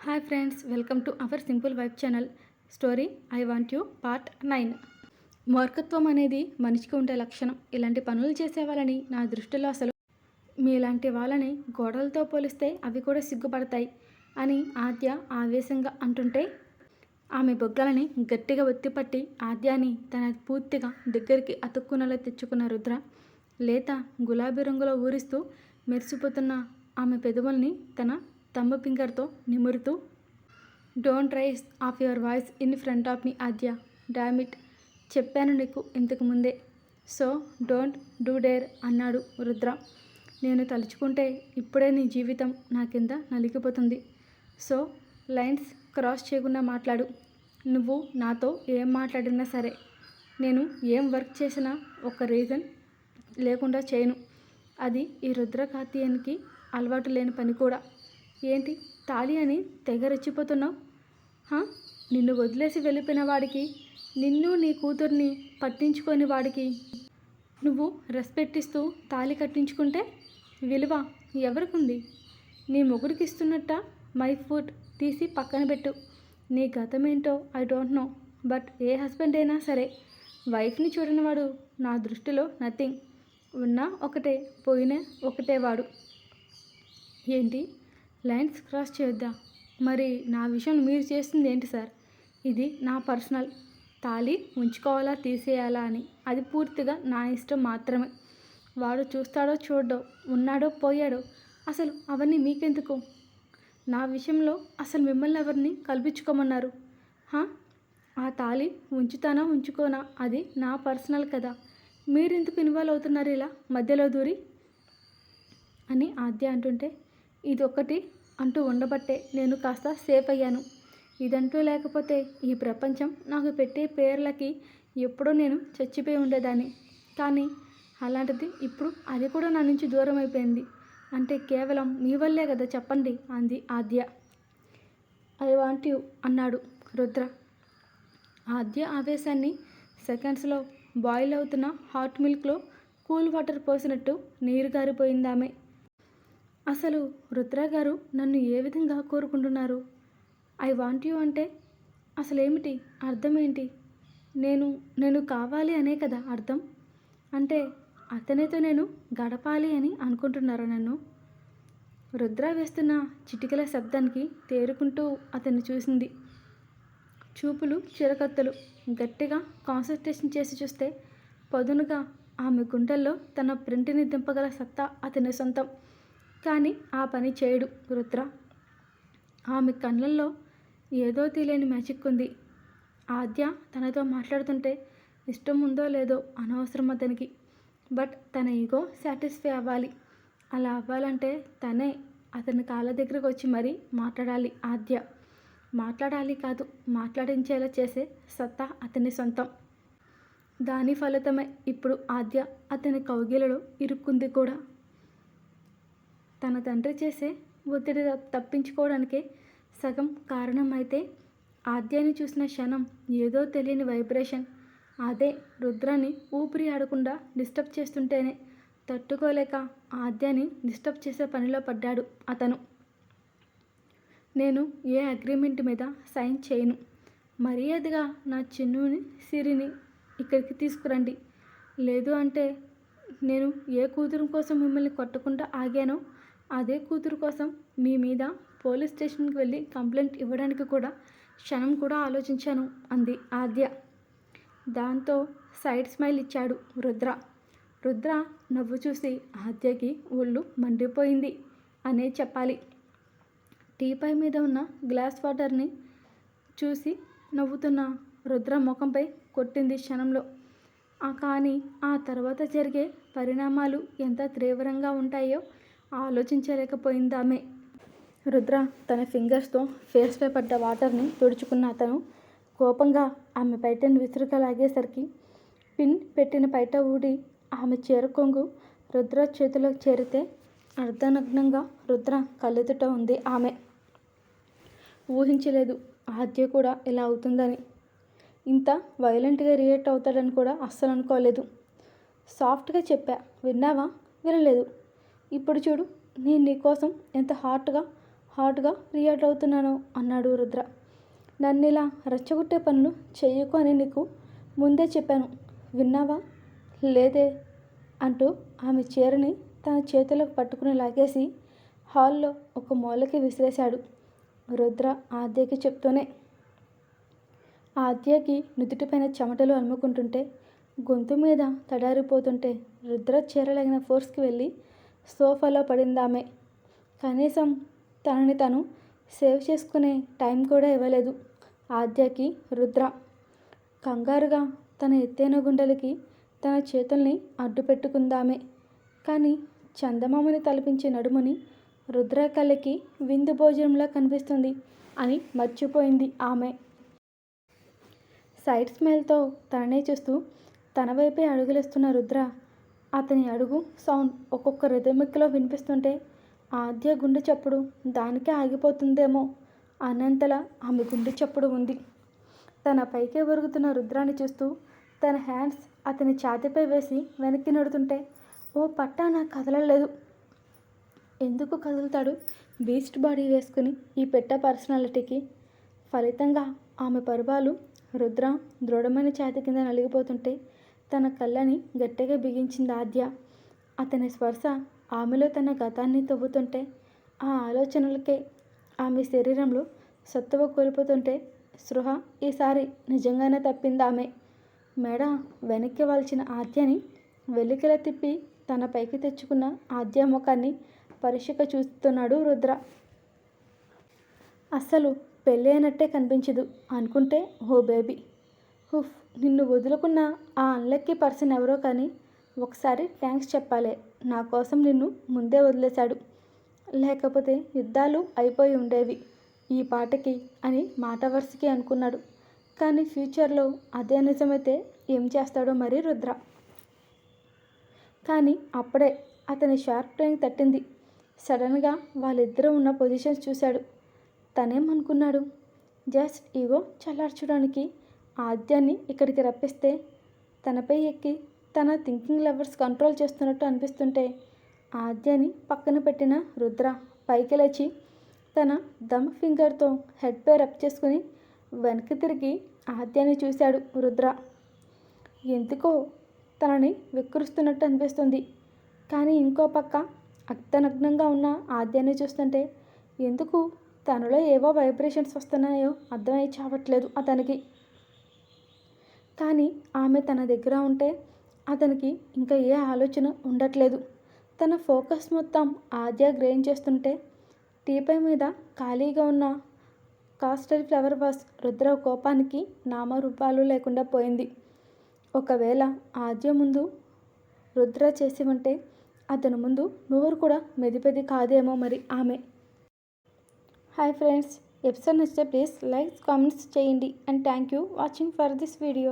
Hi friends welcome to our simple vibe channel story I want you part nine మూర్ఖత్వం అనేది మనిషికి ఉండే లక్షణం. ఇలాంటి పనులు చేసే వాళ్ళని నా దృష్టిలో అసలు మీలాంటి వాళ్ళని గోడలతో పోలిస్తే అవి కూడా సిగ్గుపడతాయి అని ఆద్య ఆవేశంగా అంటుంటే ఆమె బొగ్గలని గట్టిగా ఒత్తిపట్టి ఆద్యాని తన పూర్తిగా దగ్గరికి అతుక్కునలా తెచ్చుకున్న రుద్ర లేత గులాబీ రంగులో ఊరిస్తూ మెరిసిపోతున్న ఆమె పెదవుల్ని తన తమ్మ ఫింగర్తో నిమురుతూ don't raise of your voice in front of me Aadhya damn it చెప్పాను నీకు ఇంతకు ముందే. సో డోంట్ డూ డేర్ అన్నాడు రుద్ర. నేను తలుచుకుంటే ఇప్పుడే నీ జీవితం నా కింద నలిగిపోతుంది. సో లైన్స్ క్రాస్ చేయకుండా మాట్లాడు. నువ్వు నాతో ఏం మాట్లాడినా సరే నేను ఏం వర్క్ చేసినా ఒక రీజన్ లేకుండా చేయను. అది ఈ రుద్ర అలవాటు లేని పని కూడా. ఏంటి తాళి అని తెగ రెచ్చిపోతున్నావు నిన్ను వదిలేసి వెళ్ళిపోయిన వాడికి నిన్ను నీ కూతుర్ని పట్టించుకొని వాడికి నువ్వు రెస్పెక్ట్ ఇస్తూ తాళి కట్టించుకుంటే విలువ ఎవరికుంది? నీ మొగుడికి ఇస్తున్నట్ట మై ఫుడ్ తీసి పక్కన పెట్టు. నీ గతం ఏంటో I don't know but a husband అయినా సరే వైఫ్ని చూడని వాడు నా దృష్టిలో నథింగ్. ఉన్నా ఒకటే పోయినా ఒకటే వాడు. ఏంటి? లైన్స్ క్రాస్ చేయొద్దా? మరి నా విషయం మీరు చేస్తుంది ఏంటి సార్? ఇది నా పర్సనల్. తాళి ఉంచుకోవాలా తీసేయాలా అని. అది పూర్తిగా నా ఇష్టం మాత్రమే. వాడు చూస్తాడో చూడడో ఉన్నాడో పోయాడో అసలు అవన్నీ మీకెందుకు? నా విషయంలో అసలు మిమ్మల్ని ఎవరిని కల్పించుకోమన్నారు? ఆ తాళి ఉంచుతానా ఉంచుకోనా? అది నా పర్సనల్ కదా. మీరెందుకు ఇన్వాల్వ్ అవుతున్నారు ఇలా మధ్యలో దూరి? అని ఆద్య అంటుంటే ఇదొక్కటి అంటూ ఉండబట్టే నేను కాస్త సేఫ్ అయ్యాను ఇదంటూ లేకపోతే ఈ ప్రపంచం నాకు పెట్టే పేర్లకి ఎప్పుడో నేను చచ్చిపోయి ఉండేదాన్ని. కానీ అలాంటిది ఇప్పుడు అది కూడా నా నుంచి దూరం అయిపోయింది. అంటే కేవలం మీ వల్లే కదా చెప్పండి అంది ఆద్య. ఐ వాంట్ యు అన్నాడు రుద్ర. ఆద్య ఆవేశాన్ని సెకండ్స్లో బాయిల్ అవుతున్న హాట్ మిల్క్లో కూల్ వాటర్ పోసినట్టు నీరు గారిపోయిందామే. అసలు రుద్ర గారు నన్ను ఏ విధంగా కోరుకుంటున్నారు? ఐ వాంట్ యూ అంటే అసలేమిటి? అర్థమేంటి? అర్థం ఏంటి నేను నేను కావాలి అనే కదా అర్థం? అంటే అతనితో నేను గడపాలి అని అనుకుంటున్నారు నన్ను? రుద్ర వేస్తున్న చిటికల శబ్దానికి తేరుకుంటూ అతన్ని చూసింది. చూపులు చిరకత్తలు గట్టిగా కాన్సన్ట్రేషన్ చేసి చూస్తే పదునుగా ఆమె గుండెల్లో తన ప్రింటిని దింపగల సత్తా అతని సొంతం. కానీ ఆ పని చేయడు రుద్ర. ఆమె కళ్ళల్లో ఏదో తెలియని మ్యాజిక్ ఉంది. ఆద్య తనతో మాట్లాడుతుంటే ఇష్టం ఉందో లేదో అనవసరం అతనికి బట్ తన ఈగో సాటిస్ఫై అవ్వాలి. అలా అవ్వాలంటే తనే అతని కాళ్ళ దగ్గరకు వచ్చి మరీ మాట్లాడాలి ఆద్య. మాట్లాడాలి కాదు మాట్లాడించేలా చేసే సత్తా అతని సొంతం. దాని ఫలితమే ఇప్పుడు ఆద్య అతని కౌగిలలో ఇరుక్కుంది కూడా. తన తండ్రి చేసే ఒత్తిడి తప్పించుకోవడానికే సగం కారణమైతే ఆద్యాన్ని చూసిన క్షణం ఏదో తెలియని వైబ్రేషన్. అదే రుద్రాన్ని ఊపిరి ఆడకుండా డిస్టర్బ్ చేస్తుంటేనే తట్టుకోలేక ఆద్యాన్ని డిస్టర్బ్ చేసే పనిలో పడ్డాడు అతను. నేను ఏ అగ్రిమెంట్ మీద సైన్ చేయను. మర్యాదగా నా చిన్నుని సిరిని ఇక్కడికి తీసుకురండి. లేదు అంటే నేను ఏ కూతురు కోసం మిమ్మల్ని కొట్టకుండా ఆగానో అదే కూతురు కోసం మీ మీద పోలీస్ స్టేషన్కి వెళ్ళి కంప్లైంట్ ఇవ్వడానికి కూడా క్షణం కూడా ఆలోచించాను అంది ఆద్య. దాంతో సైడ్ స్మైల్ ఇచ్చాడు రుద్ర. రుద్ర నవ్వు చూసి ఆద్యకి ఒళ్ళు మండిపోయింది అనే చెప్పాలి. టీపై మీద ఉన్న గ్లాస్ వాటర్ని చూసి నవ్వుతున్న రుద్ర ముఖంపై కొట్టింది క్షణంలో. కానీ ఆ తర్వాత జరిగే పరిణామాలు ఎంత తీవ్రంగా ఉంటాయో ఆలోచించలేకపోయింది ఆమె రుద్ర తన ఫింగర్స్తో ఫేస్పై పడ్డ వాటర్ని తుడుచుకున్న అతను కోపంగా ఆమె పైటను విసురుగా లాగేసరికి పిన్ పెట్టిన పైట ఊడి ఆమె చేరుకొంగు రుద్ర చేతిలోకి చేరితే అర్ధనగ్నంగా రుద్ర కళ్ళెదుట ఉంది ఆమె. ఊహించలేదు ఆద్య కూడా ఇలా అవుతుందని. ఇంత వైలెంట్గా రియాక్ట్ అవుతాడని కూడా అస్సలు అనుకోలేదు. సాఫ్ట్గా చెప్పా విన్నావా? వినలేదు. ఇప్పుడు చూడు నేను నీకోసం ఎంత హాట్గా హాట్గా రియాక్ట్ అవుతున్నాను అన్నాడు రుద్ర. నన్ను ఇలా రెచ్చగొట్టే పనులు చెయ్యకు అని నీకు ముందే చెప్పాను. విన్నావా? లేదే అంటూ ఆమె చీరని తన చేతులకు పట్టుకుని లాగేసి హాల్లో ఒక మూలకి విసిరేశాడు. రుద్ర ఆద్యకి చెప్తూనే ఆద్యకి నుదుటిపైన చెమటలు అమ్ముకుంటుంటే గొంతు మీద తడారిపోతుంటే రుద్ర చీరలగిన ఫోర్స్కి వెళ్ళి సోఫాలో పడిందామె. కనీసం తనని తను సేవ్ చేసుకునే టైం కూడా ఇవ్వలేదు. ఆద్యకి రుద్ర కంగారుగా తన ఎత్తైన గుండెలకి తన చేతుల్ని అడ్డు పెట్టుకుందామే. కానీ చందమామని తలపించే నడుముని రుద్ర కళ్ళకి విందు భోజనంలా కనిపిస్తుంది అని మర్చిపోయింది ఆమె. సైడ్ స్మైల్తో తననే చూస్తూ తన వైపే అడుగులేస్తున్న రుద్ర అతని అడుగు సౌండ్ ఒక్కొక్క రిథమిక్లో వినిపిస్తుంటే ఆద్య గుండె చప్పుడు దానికే ఆగిపోతుందేమో అన్నంతలా ఆమె గుండె చప్పుడు ఉంది. తన పైకే ఒరుగుతున్న రుద్రాన్ని చూస్తూ తన హ్యాండ్స్ అతని ఛాతీపై వేసి వెనక్కి నడుతుంటే ఓ పట్టా నాకు కదలలేదు. ఎందుకు కదులుతాడు? బీస్ట్ బాడీ వేసుకుని ఈ పెట్ట పర్సనాలిటీకి ఫలితంగా ఆమె పరువాలు రుద్ర దృఢమైన ఛాతి కింద నలిగిపోతుంటే తన కళ్ళని గట్టిగా బిగించింది ఆద్య. అతని స్పర్శ ఆమెలో తన గతాన్ని తవ్వుతుంటే ఆ ఆలోచనలకే ఆమె శరీరంలో సత్తువ కోల్పోతుంటే స్పృహ ఈసారి నిజంగానే తప్పింది ఆమె. మెడ వెనక్కి వాల్చిన ఆద్యని వెలికల తిప్పి తన పైకి తెచ్చుకున్న ఆద్య ముఖాన్ని పరీక్షగా చూస్తున్నాడు రుద్ర. అస్సలు పెళ్ళి అయినట్టే కనిపించదు అనుకుంటే ఓ బేబీ. హుఫ్ నిన్ను వదులుకున్న ఆ అన్లక్కీ పర్సన్ ఎవరో కానీ ఒకసారి థ్యాంక్స్ చెప్పాలి. నా కోసం నిన్ను ముందే వదిలేశాడు. లేకపోతే యుద్ధాలు అయిపోయి ఉండేవి. ఈ పాటకి అని మాట వరుసకి అనుకున్నాడు. కానీ ఫ్యూచర్లో అదే నిజమైతే ఏం చేస్తాడో మరి రుద్ర. కానీ అప్పుడే అతని షార్ప్ ట్రైన్ తట్టింది. సడన్గా వాళ్ళిద్దరూ ఉన్న పొజిషన్స్ చూశాడు. తనేమనుకున్నాడు? జస్ట్ ఈగో చల్లార్చడానికి ఆద్యాన్ని ఇక్కడికి రప్పిస్తే తనపై ఎక్కి తన థింకింగ్ లెవర్స్ కంట్రోల్ చేస్తున్నట్టు అనిపిస్తుంటే ఆద్యాన్ని పక్కన పెట్టిన రుద్ర పైకి లేచి తన దమ్ ఫింగర్తో హెడ్ పై రబ్ చేసుకుని వెనక్కి తిరిగి ఆద్యాన్ని చూశాడు రుద్ర. ఎందుకో తనని వికృస్తున్నట్టు అనిపిస్తుంది. కానీ ఇంకో పక్క అక్తనగ్నంగా ఉన్న ఆద్యాన్ని చూస్తుంటే ఎందుకు తనలో ఏవో వైబ్రేషన్స్ వస్తున్నాయో అర్థమై చావట్లేదు అతనికి. కానీ ఆమె తన దగ్గర ఉంటే అతనికి ఇంకా ఏ ఆలోచన ఉండట్లేదు. తన ఫోకస్ మొత్తం ఆద్య గ్రేన్ చేస్తుంటే టీపై మీద ఖాళీగా ఉన్న కాస్టల్ ఫ్లవర్ వాస్ రుద్ర కోపానికి నామరూపాలు లేకుండా పోయింది. ఒకవేళ ఆద్య ముందు రుద్ర చేసి ఉంటే అతని ముందు నోరు కూడా మెదిపెది కాదేమో మరి ఆమె. హాయ్ ఫ్రెండ్స్ ఎపిసోడ్ నచ్చితే ప్లీజ్ లైక్స్ కామెంట్స్ చేయండి. And thank you watching for this video.